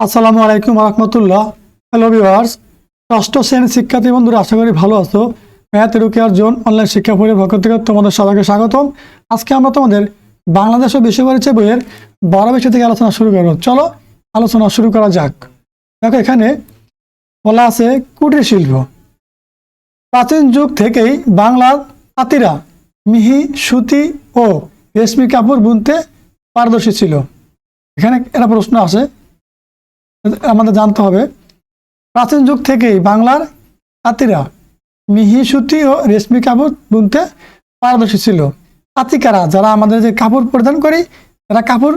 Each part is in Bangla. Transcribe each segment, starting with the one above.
আসসালামু আলাইকুম রহমতুল্লাহ। হ্যালো ভিউয়ার্স ষষ্ঠ শ্রেণির শিক্ষার্থী বন্ধুরা, আশা করি ভালো আছো। ম্যাথ রুকিয়ার জোন অনলাইন শিক্ষা পরিবার পক্ষ থেকে তোমাদের সবাইকে স্বাগতম। আজকে আমরা তোমাদের বাংলাদেশ ও বিশ্ব পরিচয় বইয়ের বারো বিষয় থেকে আলোচনা শুরু করব। চলো, আলোচনা শুরু করা যাক। দেখো এখানে বলা আছে কুটির শিল্প। প্রাচীন যুগ থেকেই বাংলার তাঁতিরা মিহি, সুতি ও রেশমি কাপড় বুনতে পারদর্শী ছিল। এখানে একটা প্রশ্ন আসে আমাদের জানতে হবে। প্রাচীন যুগ থেকেই বাংলার তাঁতিরা মিহি, সুতি ও রেশমি কাপড় বুনতে পারদর্শী ছিল। তাঁতিকারা যারা আমাদের যে কাপড় পরিধান করি যারা কাপড়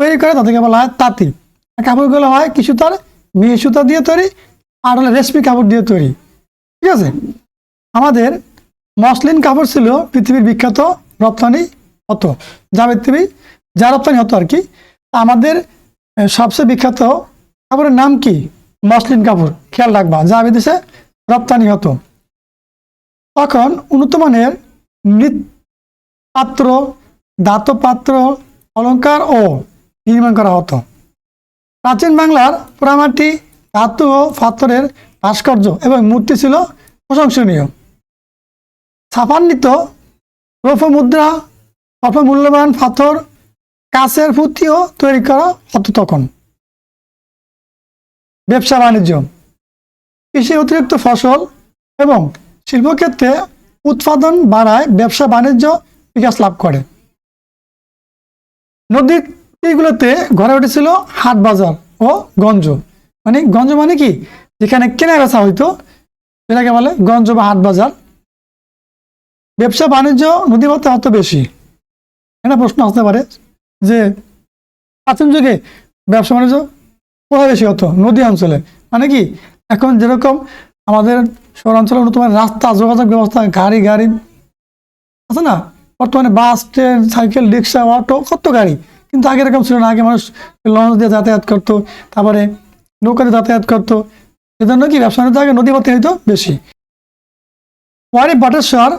তৈরি করে, তাদেরকে বলা হয় তাঁতি। কাপড়গুলো হয় কিছু তার মিহি সুতা দিয়ে তৈরি, আর হলো রেশমি কাপড় দিয়ে তৈরি। ঠিক আছে? আমাদের মসলিন কাপড় ছিল পৃথিবীর বিখ্যাত রপ্তানি হতো। যা পৃথিবী, যা রপ্তানি হতো আর কি। আমাদের সবচেয়ে বিখ্যাত কাপড়ের নাম কি? মসলিন কাপড় খেয়াল রাখবা, যা বিদেশে রপ্তানি হতো। তখন উন্নত মানের মৃৎ পাত্র দাত পাত্র অলংকার ও নির্মাণ করা হতো। প্রাচীন বাংলার পোড়ামাটি, ধাতু ও পাথরের ভাস্কর্য এবং মূর্তি ছিল প্রশংসনীয়। ছাপান্বিত রৌপ্য মুদ্রা অল্প মূল্যবান পাথর কাছের পুঁতিও তৈরি করা হতো তখন। ব্যবসা বাণিজ্য। কৃষি অতিরিক্ত ফসল এবং শিল্পক্ষেত্রে উৎপাদন বাড়ায় ব্যবসা বাণিজ্য বিকাশ লাভ করে। নদীর গড়ে উঠেছিল হাট বাজার ও গঞ্জ। মানে গঞ্জ মানে কি? যেখানে কেনা বেচা হইতো সেটাকে বলে গঞ্জ বা হাট বাজার। ব্যবসা বাণিজ্য নদীপথে হতো বেশি। একটা প্রশ্ন আসতে পারে যে প্রাচীন যুগে ব্যবসা বাণিজ্য কোথায় বেশি হতো নদী অঞ্চলে। মানে কি? এখন যেরকম আমাদের শহরাঞ্চলে মানের রাস্তা, যোগাযোগ ব্যবস্থা, গাড়ি গাড়ি, আছে না? বর্তমানে bus, train, cycle, rickshaw, auto, কত গাড়ি। কিন্তু আগে এরকম ছিল না। আগে মানুষ লঞ্চ দিয়ে যাতায়াত করতো, তারপরে নৌকা দিয়ে যাতায়াত করতো। সেজন্য কি ব্যবসা বাণিজ্য আগে নদীপথে হইতো বেশি। ওয়ারি বটেশ্বর,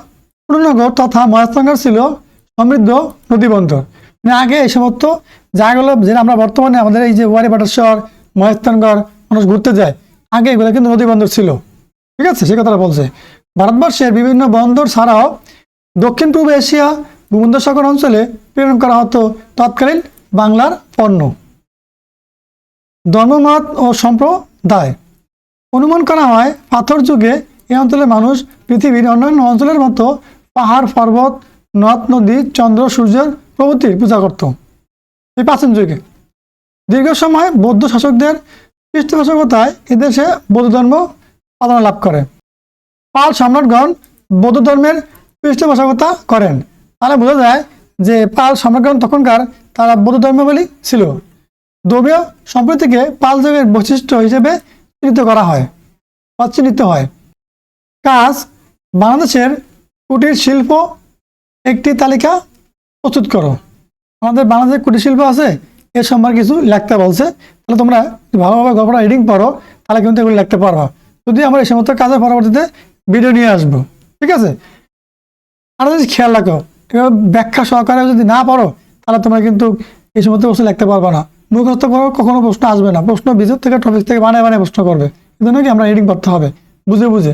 পুরনগর তথা মহেশনগর ছিল সমৃদ্ধ নদীবন্দর। মানে আগে এই সমস্ত জায়গাগুলো, যেটা আমরা বর্তমানে আমাদের এই যে ওয়ারি বটেশ্বর মহেশনগর মানুষ ঘুরতে যায়। আগে এগুলো কিন্তু নদী বন্দর ছিল। ঠিক আছে? সে কথাটা বলছে। ভারতবর্ষের বিভিন্ন বন্দর ছাড়াও দক্ষিণ পূর্ব এশিয়া, ভূমধ্যসাগর অঞ্চলে প্রেরণ করা হতো তৎকালীন বাংলার পণ্য। ধর্মমত ও সম্প্রদায়। অনুমান করা হয়, পাথর যুগে এই অঞ্চলের মানুষ পৃথিবীর অন্যান্য অঞ্চলের মতো পাহাড়, পর্বত, নদ, নদী, চন্দ্র, সূর্যের প্রভৃতির পূজা করত। এই প্রাচীন যুগে। দীর্ঘ সময় বৌদ্ধ শাসকদের পৃষ্ঠপোষকতায় এদেশে বৌদ্ধ ধর্ম প্রাধান্য লাভ করে। পাল সম্রাটগণ বৌদ্ধ ধর্মের পৃষ্ঠপোষকতা করেন। তাহলে বোঝা যায় যে পাল সম্রাটগণ তখনকার তারা বৌদ্ধ ধর্মাবলী ছিল। ধর্মীয় সম্প্রীতিকে পাল যুগের বৈশিষ্ট্য হিসেবে চিহ্নিত করা হয় বা চিহ্নিত হয়। কাজ, বাংলাদেশের কুটির শিল্প একটি তালিকা প্রস্তুত করো। আমাদের বাংলাদেশের কুটির শিল্প আছে এর সম্পর্কে কিছু লিখতে বলছে। তাহলে তোমরা ভালোভাবে গল্পটা রিডিং পড়ো, তাহলে কিন্তু এগুলো লিখতে পারবা যদি আমরা এই সমস্ত কাজের পরবর্তীতে ভিডিও নিয়ে আসব, ঠিক আছে? আর যদি খেয়াল রাখো এবার ব্যাখ্যা সহকারে যদি না পারো তাহলে তোমরা কিন্তু এই সমস্ত প্রশ্ন লিখতে পারবে না। মুখস্থ করো কখনো প্রশ্ন আসবে না। প্রশ্ন ভিতর থেকে টপিক থেকে বানায় বানায় প্রশ্ন করবে। এই জন্য কি আমরা রিডিং করতে হবে? বুঝে বুঝে।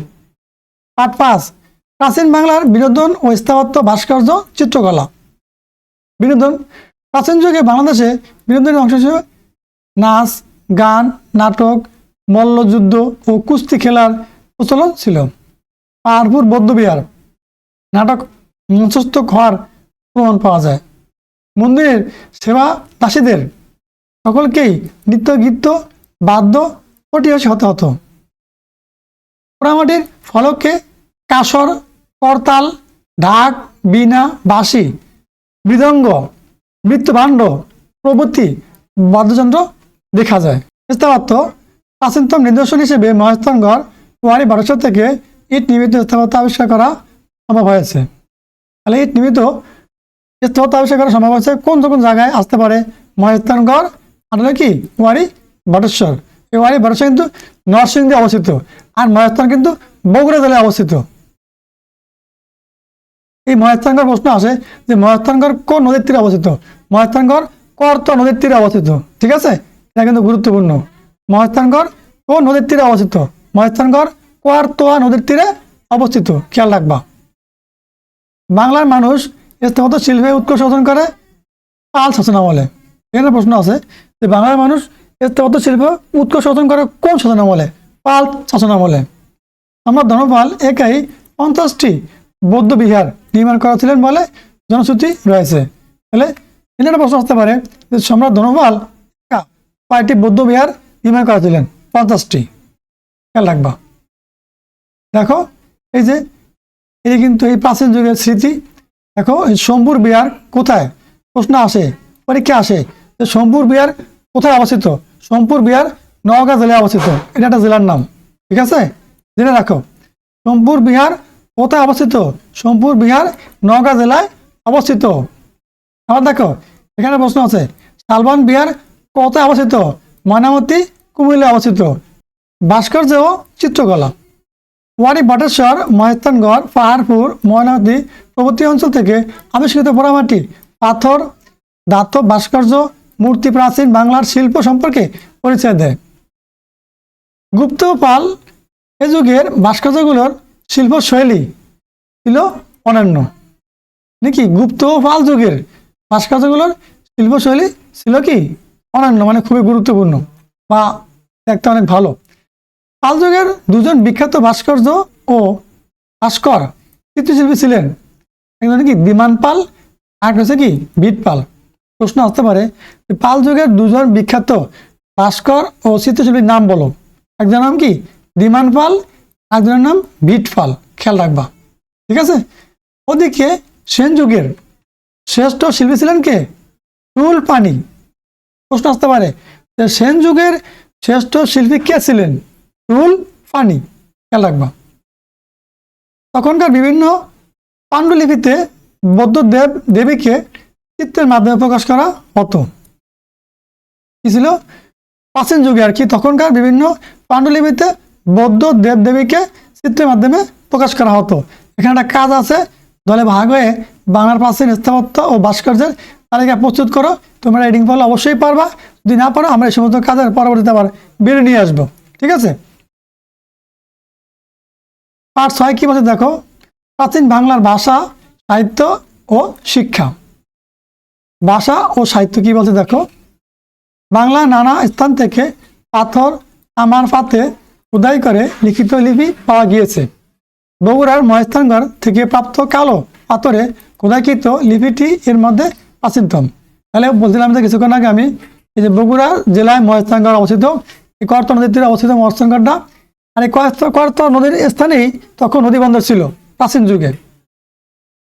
পার্ট পাঁচ, প্রাচীন বাংলার বিনোদন ও স্থাপত্য ভাস্কর্য, চিত্রকলা। বিনোদন প্রাচীন যুগে বাংলাদেশে বিনোদনের অংশ হিসেবে নাচ, গান, নাটক, মল্লযুদ্ধ ও কুস্তি খেলার প্রচলন ছিল। পাহাড়পুর, বৌদ্ধবিহার নাটক মঞ্চস্থ হওয়ার প্রমাণ পাওয়া যায়। মন্দিরের সেবা দাসীদের সকলকেই নৃত্য গীত, বাদ্য পরিহাসী হতে হতো। পোড়ামাটির ফলকে কাসর, করতাল, ঢাক, বীণা, বাঁশি, মৃদঙ্গ মৃত্যুভাণ্ড প্রভৃতি বাদ্যযন্ত্র দেখা যায়। স্থাপত্য, প্রাচীনতম নিদর্শন হিসেবে মহেস্থানগড় ওয়ারি বারোশো থেকে ইট নির্মিত স্থাপত্য আবিষ্কার করা সম্ভব হয়েছে। তাহলে ইট নির্মিত স্থাপত্য আবিষ্কার করা সম্ভব হয়েছে কোন কোন জায়গায় আসতে পারে? মহেস্থানগড় আর হলো কি? ওয়ারি বটেশ্বর এই ওয়ারি বটেশ্বর কিন্তু নরসিংদী অবস্থিত, আর মহেস্থান কিন্তু বগুড়া জেলায় অবস্থিত। এই মহেস্থানগড় প্রশ্ন আসে যে মহেস্থানগড় কোন নদীর তীরে অবস্থিত? মহেস্থানগড় কর্ত নদীর তীরে অবস্থিত, ঠিক আছে? এটা কিন্তু গুরুত্বপূর্ণ। মহেস্থানগড় কোন নদীর তীরে অবস্থিত? মহেস্থানগড় কোয়ারতোয়া নদীর তীরে অবস্থিত, খেয়াল রাখবা। বাংলার মানুষ স্থাপত্য শিল্পে উৎকর্ষ অর্জন করে, পাল শাসনামলে এখানে প্রশ্ন আছে যে বাংলার মানুষ স্থাপত্য শিল্প উৎকর্ষ অর্জন করে কোন শাসনামলে পাল শাসনামলে আমরা ধর্মপাল একাই পঞ্চাশটি বৌদ্ধ বিহার নির্মাণ করেছিলেন বলে জনশ্রুতি রয়েছে। তাহলে এখানে একটা প্রশ্ন আসতে পারে। যে সম্রাট ধর্মপাল একা কয়েকটি বৌদ্ধ বিহার নির্মাণ করেছিলেন পঞ্চাশটি খেয়াল রাখবা দেখো, এই যে, এই কিন্তু এই প্রাচীন যুগের স্মৃতি, দেখো, এই শম্ভুর বিহার কোথায়? প্রশ্ন আসে পরীক্ষা আসে যে শম্ভুর বিহার কোথায় অবস্থিত সোমপুর বিহার নওগাঁ জেলায় অবস্থিত এটা একটা জেলার নাম। ঠিক আছে? জেনে রাখো সোমপুর বিহার কোথায় অবস্থিত সোমপুর বিহার নওগাঁ জেলায় অবস্থিত আবার দেখো, এখানে প্রশ্ন আছে, শালবন বিহার কত অবস্থিত? ময়নামতি, কুমিল্লায় অবস্থিত। ভাস্কর্য ও চিত্রকলা। ওয়ারি বটেশ্বর মহেস্তানগড় পাহাড়পুর, ময়নামতি প্রভৃতি অঞ্চল থেকে আবিষ্কৃত পোড়ামাটি, পাথর ধাতব ভাস্কর্য, মূর্তি প্রাচীন বাংলার শিল্প সম্পর্কে পরিচয় দেয়। গুপ্ত পাল এ যুগের ভাস্কর্যগুলোর শিল্পশৈলী ছিল অনন্য। নাকি গুপ্ত পাল যুগের ভাস্কর্যগুলোর শিল্পশৈলী ছিল কি? অনন্য মানে খুবই গুরুত্বপূর্ণ বা দেখতে অনেক ভালো। পাল যুগের দুজন বিখ্যাত ভাস্কর্য ও ভাস্কর চিত্রশিল্পী ছিলেন। একজন কি? বিমান পাল আর হচ্ছে কি? বিট পাল। প্রশ্ন আসতে পারে পাল যুগের দুজন বিখ্যাত ভাস্কর ও চিত্রশিল্পীর নাম বলো। একজনের নাম কি? বিমান পাল একজনের নাম ভিট পাল। খেয়াল রাখবা। ঠিক আছে? ওদিকে সেন যুগের শ্রেষ্ঠ শিল্পী ছিলেন কে? টুল পানি। প্রশ্ন আসতে পারে সেন যুগের শ্রেষ্ঠ শিল্পী কে ছিলেন? টুল পানি। খেয়াল রাখবা। তখনকার বিভিন্ন পাণ্ডুলিপিতে বৌদ্ধ দেব, দেবীকে চিত্রের মাধ্যমে প্রকাশ করা হতো। কি ছিল? প্রাচীন যুগে আর কি, তখনকার বিভিন্ন পাণ্ডুলিপিতে বৌদ্ধ দেব, দেবীকে চিত্রের মাধ্যমে প্রকাশ করা হতো। এখানে একটা কাজ আছে, দলে ভাগ হয়ে বাংলার প্রাচীন স্থাপত্য ও ভাস্কর্যের তালিকা প্রস্তুত করো। তোমরা রিডিং ফল অবশ্যই পারবা। যদি না পারো, আমরা এই সমস্ত কাজের পরবর্তীতে আবার বেরিয়ে নিয়ে আসব। ঠিক আছে? পার্ট ছয় কি বলছে দেখো? প্রাচীন বাংলার ভাষা, সাহিত্য ও শিক্ষা। ভাষা ও সাহিত্য কি বলছে দেখো? বাংলা নানা স্থান থেকে পাথর আমার পাতে উদয় করে লিখিত লিপি পাওয়া গিয়েছে। বগুড়ার মহেস্থানগড় থেকে প্রাপ্ত কালো পাথরে খোদাইকৃত লিপিটি এর মধ্যে প্রাচীনতম। তাহলে বলছিলাম যে কিছুক্ষণ আগে আমি এই যে বগুড়া জেলায় মহেস্থানগড় অবস্থিত, এই কর্ত নদীর তীরে অবস্থিত মহেস্থানগড়টা আর এই কর্ত কর্ত নদীর স্থানেই তখন নদী বন্দর ছিল, প্রাচীন যুগে।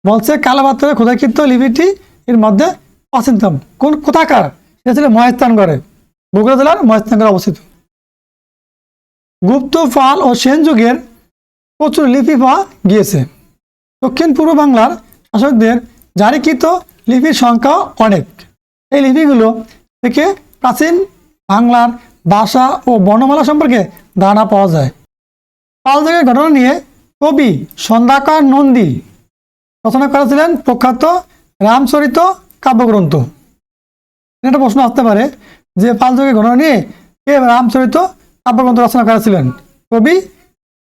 বলছে কালো পাথরে খোদাইকৃত লিপিটি এর মধ্যে প্রাচীনতম। কোন, কোথাকার? সেটা ছিল মহেস্থানগড়ে বগুড়া জেলার মহেস্থানগড়ে অবস্থিত। গুপ্ত পাল ও সেন যুগের প্রচুর লিপি পাওয়া গিয়েছে। দক্ষিণ পূর্ব বাংলার শাসকদের জারিকৃত লিপির সংখ্যা অনেক। এই লিপিগুলো থেকে প্রাচীন বাংলার ভাষা ও বর্ণমালা সম্পর্কে ধারণা পাওয়া যায়। পাল যুগের ঘটনা নিয়ে কবি সন্ধ্যাকর নন্দী রচনা করেছিলেন প্রখ্যাত রামচরিত কাব্যগ্রন্থ। একটা প্রশ্ন আসতে পারে যে পাল যুগের ঘটনা নিয়ে কে রামচরিত কাব্যগ্রন্থ রচনা করেছিলেন? কবি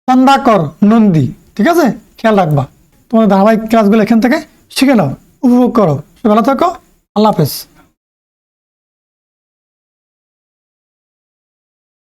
সন্ধ্যাকর নন্দী। ঠিক আছে? খেয়াল রাখবা। তোমাদের ধারাবাহিক ক্লাসগুলো এখান থেকে শিখে নাও উপভোগ করো। ভালো থাকো। আল্লাহ হাফেজ।